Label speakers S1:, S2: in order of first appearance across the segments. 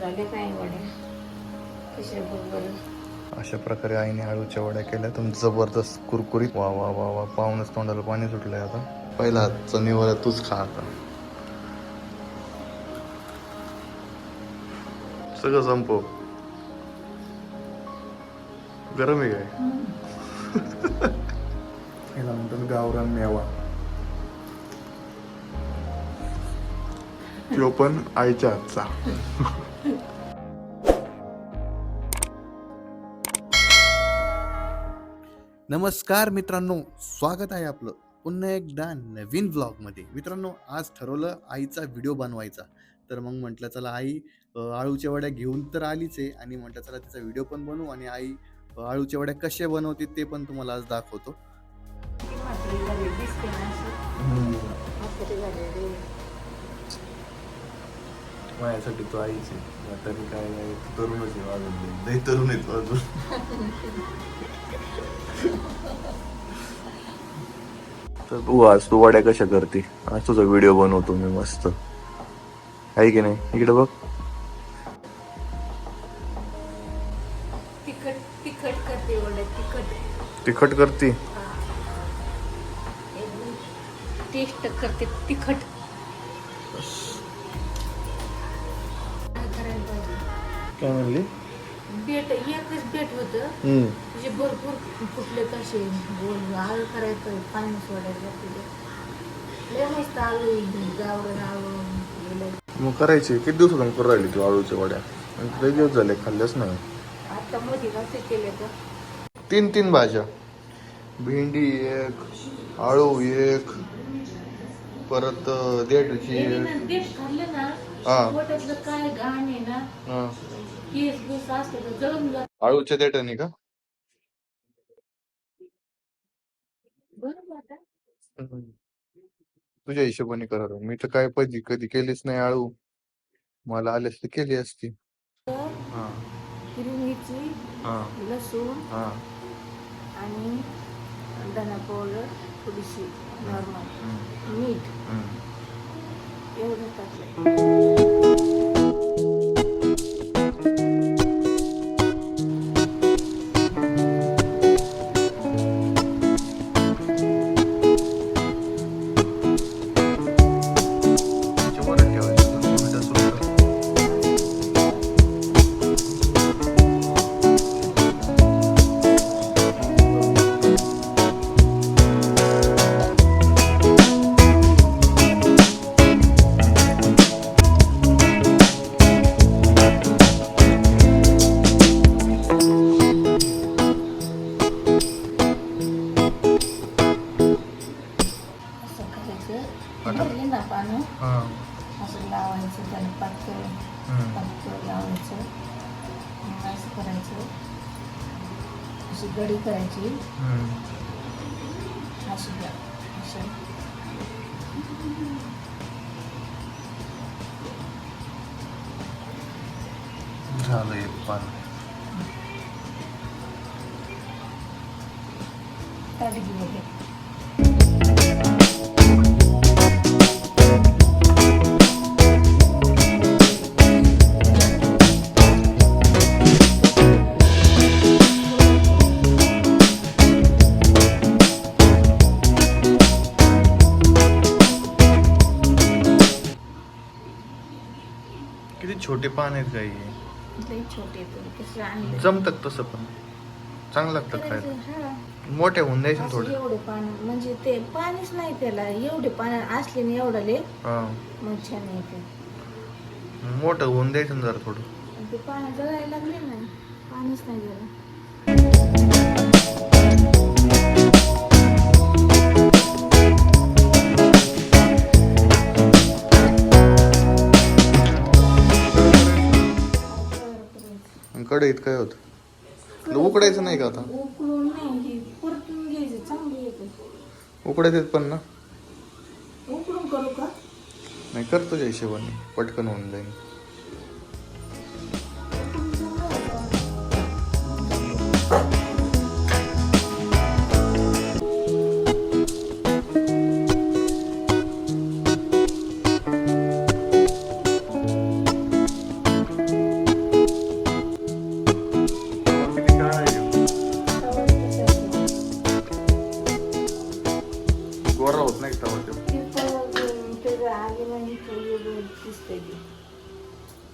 S1: झाले काय वड्या कशा बरोबर
S2: अशा प्रकारे आईने आळूच्या वड्या केल्या. तुम जबरदस्त कुरकुरीत. वा वा वा वा. पाहूनच तोंडाला पाणी सुटलंय आता. पहिला हातचा निवारा तूच खा आता. सगळं संपव. गरम आहे काय? याला म्हणतात गावरान मेवा. तो पण आईच्या हातचा. नमस्कार मित्रांनो स्वागत आहे आपलं पुन्हा एकदा नवीन व्लॉगमध्ये मित्रांनो आज ठरवलं आईचा व्हिडिओ बनवायचा. तर मग म्हटलं चला आई आळूच्या वड्या घेऊन तर आलीच आहे. आणि म्हटलं चला तिचा व्हिडिओ पण बनवू आणि आई आळूच्या वड्या कशा बनवते ते पण तुम्हाला आज दाखवतो
S1: म्हातारी झाली दिसते ना अशी म्हातारी झालेली
S2: माझ्यासाठी तो आईच आहे. तरी काय नाही तरुणच आहे अजून लई तरुण आहे तो अजून. तर तू आज तू वड्या कशा करते? आज तुझा व्हिडिओ बनवतो मी मस्त. आहे की नाही? इकडे बघ.
S1: तिखट तिखट करते वड्या तिखट.
S2: तिखट करते?
S1: टेस्ट करते तिखट. काय
S2: म्हणली?
S1: बेट एकच बेट होतं. तुझे भरपूर फुटले कसे गोल आळ करायचं पाणी सोडायचं तुझे लय मस्त आळू गावडं आळू गेलं
S2: मग करायची. किती दिवसातून करू राहिली तू आळूच्या वड्या? लई दिवस झाले खाल्ल्याच नाही
S1: आता मध्ये कसे केले तर?
S2: तीन तीन भाज्या. भेंडी एक आळू एक परत अं, देठाची एक.
S1: देठ खाल्लं ना
S2: हा.
S1: पोटातलं काय घाण आहे ना
S2: हा.
S1: केस बीस असते तर जळून जात.
S2: आळूच्या देठाने का?
S1: बरोबर आता.
S2: तुझ्या हिशोबाने करा मी तर काय कधी कधी केलीच नाही आळू. मला आल्यास तर केली असती. हा.
S1: हिरवी मिरची
S2: हा.
S1: लसूण
S2: हा.
S1: आणि धना पावडर थोडीशी नॉर्मल
S2: हम्म,
S1: मीठ.
S2: हम्म. 给我弄洒
S1: 水 करायचं भरले ना पानं
S2: हा
S1: असं लावायचं त्याला पातळ
S2: हम्म.
S1: पातळ लावायचं मग असं करायचं अशी गडी करायची
S2: हम्म.
S1: अशी द्या अशी
S2: झालं एक पान
S1: ताटगी वगैरे
S2: किती छोटे पान आहेत काही
S1: लई छोटे कसं आणले
S2: जमतात तसं पण. चांगलं लागतं खायला.
S1: करायचं, हा.
S2: मोठे होऊन द्यायचे ना
S1: असं
S2: थोडे.
S1: एवढे पान म्हणजे ते पाणीच नाही त्याला. एवढे पान असले ना एवढाले
S2: हा.
S1: मग छान येते
S2: मोठं होऊन द्यायचं ना जरा थोडं.
S1: आणि ते पाणी जळायला लागले ना पाणीच नाही जरा.
S2: कढईत काय होतं. उकडायचं नाही का आता?
S1: उकळून नाही परतून घ्यायचं चांगली येते
S2: उकडायचं पण ना?
S1: उकळून करू का?
S2: नाही कर तुझ्या हिशोबाने पटकन होऊन जाईल.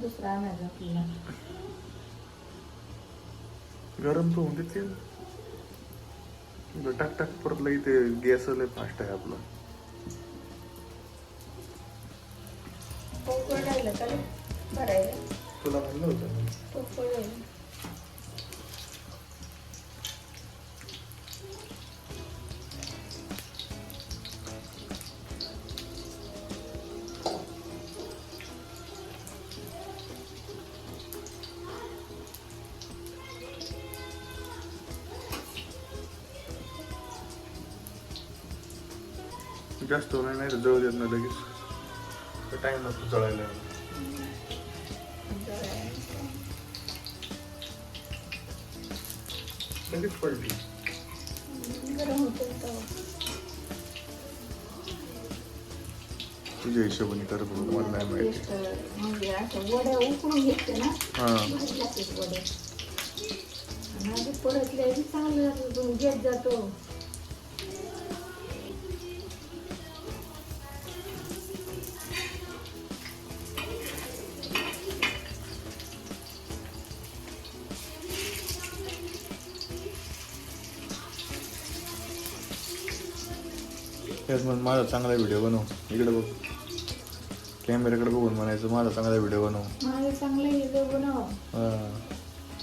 S1: दुसरा आणायचा
S2: गरम तर होऊन देते. टाक टाक परत लई ते गॅस लय फास्ट आहे आपलं. तुला म्हणलं होतं. जास्त होणार नाही तर जळू देत नाही लगेच. टाइम लागतो जळायला लगेच पडली. तुझ्या हिशोबाने कर बघ मला नाही माहिती.
S1: म्हणजे
S2: हा. तेच मग माझा चांगला व्हिडिओ बनव. इकडे बघ. कॅमेऱ्याकडे बघून म्हणायचं माझा चांगला व्हिडिओ बनव.
S1: माझे चांगले हिरो बनव.
S2: हा.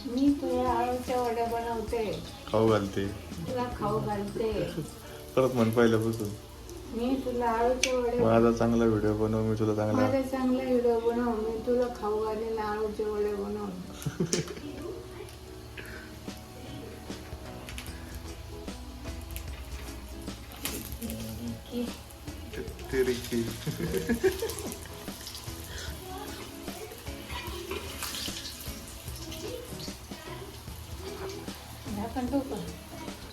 S1: मी तुझ्या आळूच्या वड्या बनवते.
S2: खाऊ घालते.
S1: तुला खाऊ घालते.
S2: परत म्हण पहिल्यापासून.
S1: मी तुला आळूचे वडे
S2: माझा चांगला व्हिडिओ बनव मी तुला चांगला
S1: माझे चांगले व्हिडिओ बनव मी तुला खाऊ घालेन आळूचे वडे बनव.
S2: तेरी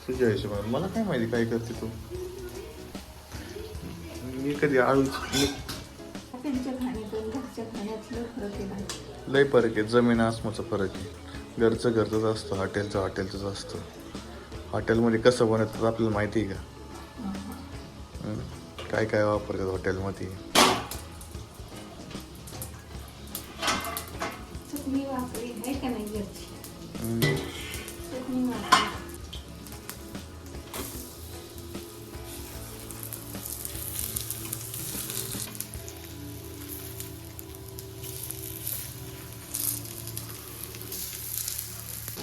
S2: तुझ्या हिशोबाने मला काय माहिती काय करते तू मी कधी आळू
S1: लय फरक आहे
S2: जमीन आसमाचा फरक आहे घरचं घरचंच असतं हॉटेलचं हॉटेलचंच असतं हॉटेलमध्ये कसं बनवतात आपल्याला माहिती आहे का काय काय वापरतात हॉटेलमध्ये?
S1: चटणी वापरी आहे का नाही घरची. चटणी वापरी.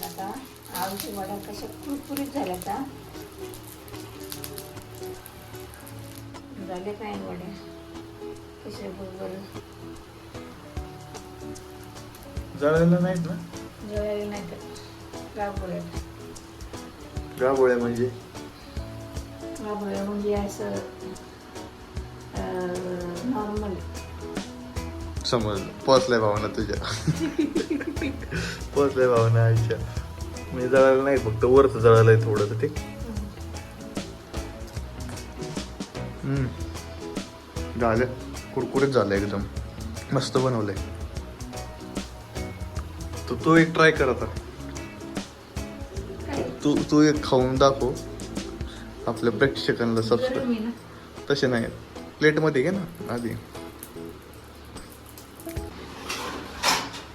S1: आता आळूच्या वड्या कशा कुरकुरीत झाल्या का झाले काय वड्या कशा बरोबर
S2: जळायला नाहीत ना?
S1: जळायला नाही तर
S2: गाबोळ्या म्हणजे?
S1: गाभोळ्या म्हणजे असं नॉर्मल
S2: समज पोचलाय भावना तुझ्या. पोचलाय भावना मी जळायला नाही फक्त वरच जळालंय थोडंसं ते हम्म. झालं कुरकुरीत झालं एकदम. मस्त बनवलंय तू तू एक ट्राय कर आता. तू तू एक खाऊन दाखव. आपल्या प्रेक्षकांना सबस्क्राईब.
S1: आहे
S2: तसे नाही. प्लेटमध्ये घे ना आधी.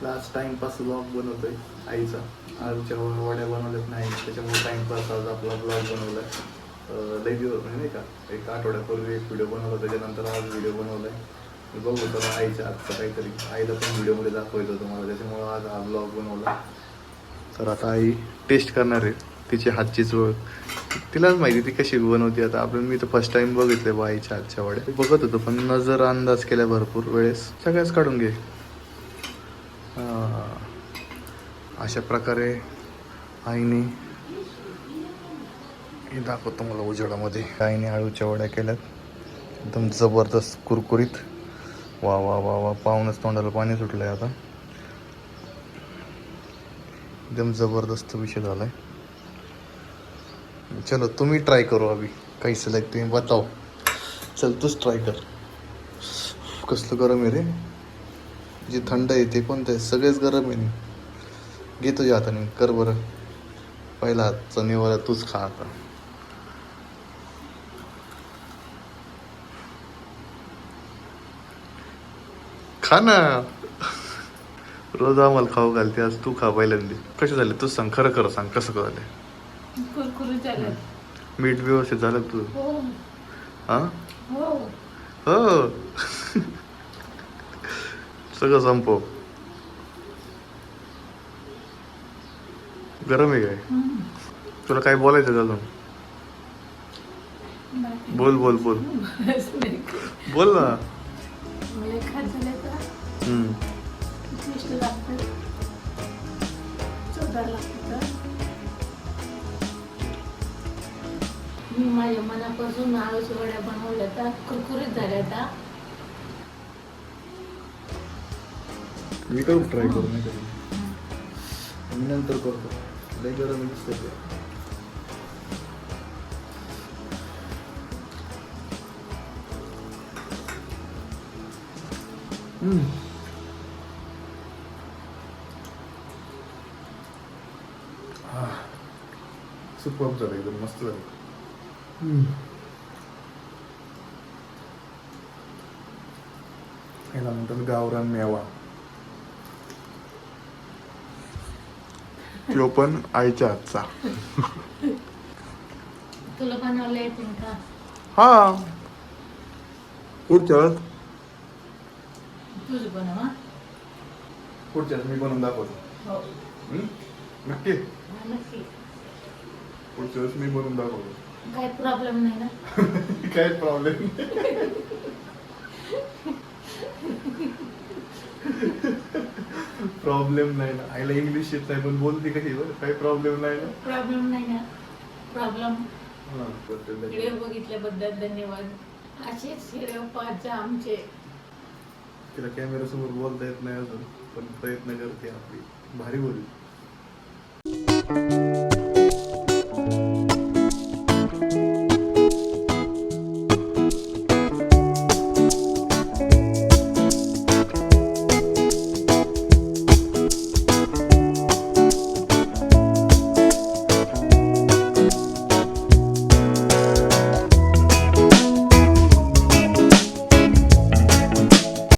S2: लास्ट टाइमपास ब्लॉग बनवतोय आईचा. आजच्या वड्या बनवल्यात नाही त्याच्यामुळे टाइमपास आज आपला ब्लॉग बनवलाय. अं, लई दिवस म्हणजे नाही का? एक आठवड्यापूर्वी एक व्हिडिओ बनवला त्याच्यानंतर आज व्हिडिओ बनवलाय. मी बघू तर आईच्या आजचा काहीतरी आईला पण व्हिडिओमध्ये दाखवायचं होतं मला त्याच्यामुळे आज हा ब्लॉग बनवला. तर आता आई टेस्ट करणार आहे. तिची हातची चव तिलाच माहिती ती कशी बनवते आता. आपण मी तर फर्स्ट टाइम बघितले बा आईच्या हातच्या वड्या. बघत होतो पण नजर अंदाज केल्या भरपूर वेळेस. सगळ्याच काढून घे. अशा प्रकारे आईने हे दाखवतो मला उजेडामध्ये. आईने आळूच्या वड्या केल्यात. एकदम जबरदस्त कुरकुरीत. वा वा वा वा पाहूनच तोंडाला पाणी सुटलंय आता. एकदम जबरदस्त विषय झालाय. चलो तुम्ही ट्राय करू अभि काही सिलेक्ट तुम्ही बताओ चल तूच ट्राय कर. कसलं गरम आहे रे? जे थंड आहे ते कोणतं आहे? सगळेच गरम आहे. घे तुझ्या हाताने. कर बरं. पहिला हातचा निवारा तूच खा आता. खा ना. रोज आम्हाला खाऊ घालते आज तू खा पहिल्यांदा. कसे झाले? तू सांग खरं खरं सांग कसं झालं. मीठ व्यवस्थित झालं तुझं
S1: हो.
S2: हा?
S1: हो.
S2: हो. सगळं संपव. गरम आहे काय. तुला काय बोलायचं अजून? बोल बोल बोल. बोल ना.
S1: टेस्ट लागतं. चवदार लागतं मी माझ्या मनापासून आळूच्या वड्या बनवल्या तर कुरकुरीत झाल्या त्या
S2: मी करू ट्राय करू नाही करू. मी नंतर करतो. लय गरम दिसतंय ते. हम्म. सुपर झालं एकदम मस्त झालं. याला म्हणतात गावरान मेवा. तो पण आईच्या हातचा.
S1: तुला बनवलं येतील का
S2: हा. पुढच्या वेळेस.
S1: तुझं बनव हा.
S2: पुढच्या वेळेस मी बनवून दाखवतो.
S1: हो?
S2: नक्की.
S1: हा, नक्की.
S2: पुढच्या वेळेस मी बनवून दाखवतो.
S1: काय प्रॉब्लेम नाही ना?
S2: काय प्रॉब्लेम प्रॉब्लेम नाही ना. आईला इंग्लिश येत नाही पण बोलते कशी बरं. काही प्रॉब्लेम नाही ना?
S1: प्रॉब्लेम नाही ना? प्रॉब्लेम
S2: हा,
S1: व्हिडिओ बघितल्याबद्दल धन्यवाद. असेच व्हिडिओ पाहत जा आमचे.
S2: तिला कॅमेरा समोर बोलता येत नाही अजून पण प्रयत्न करते आपली. भारी बोलली.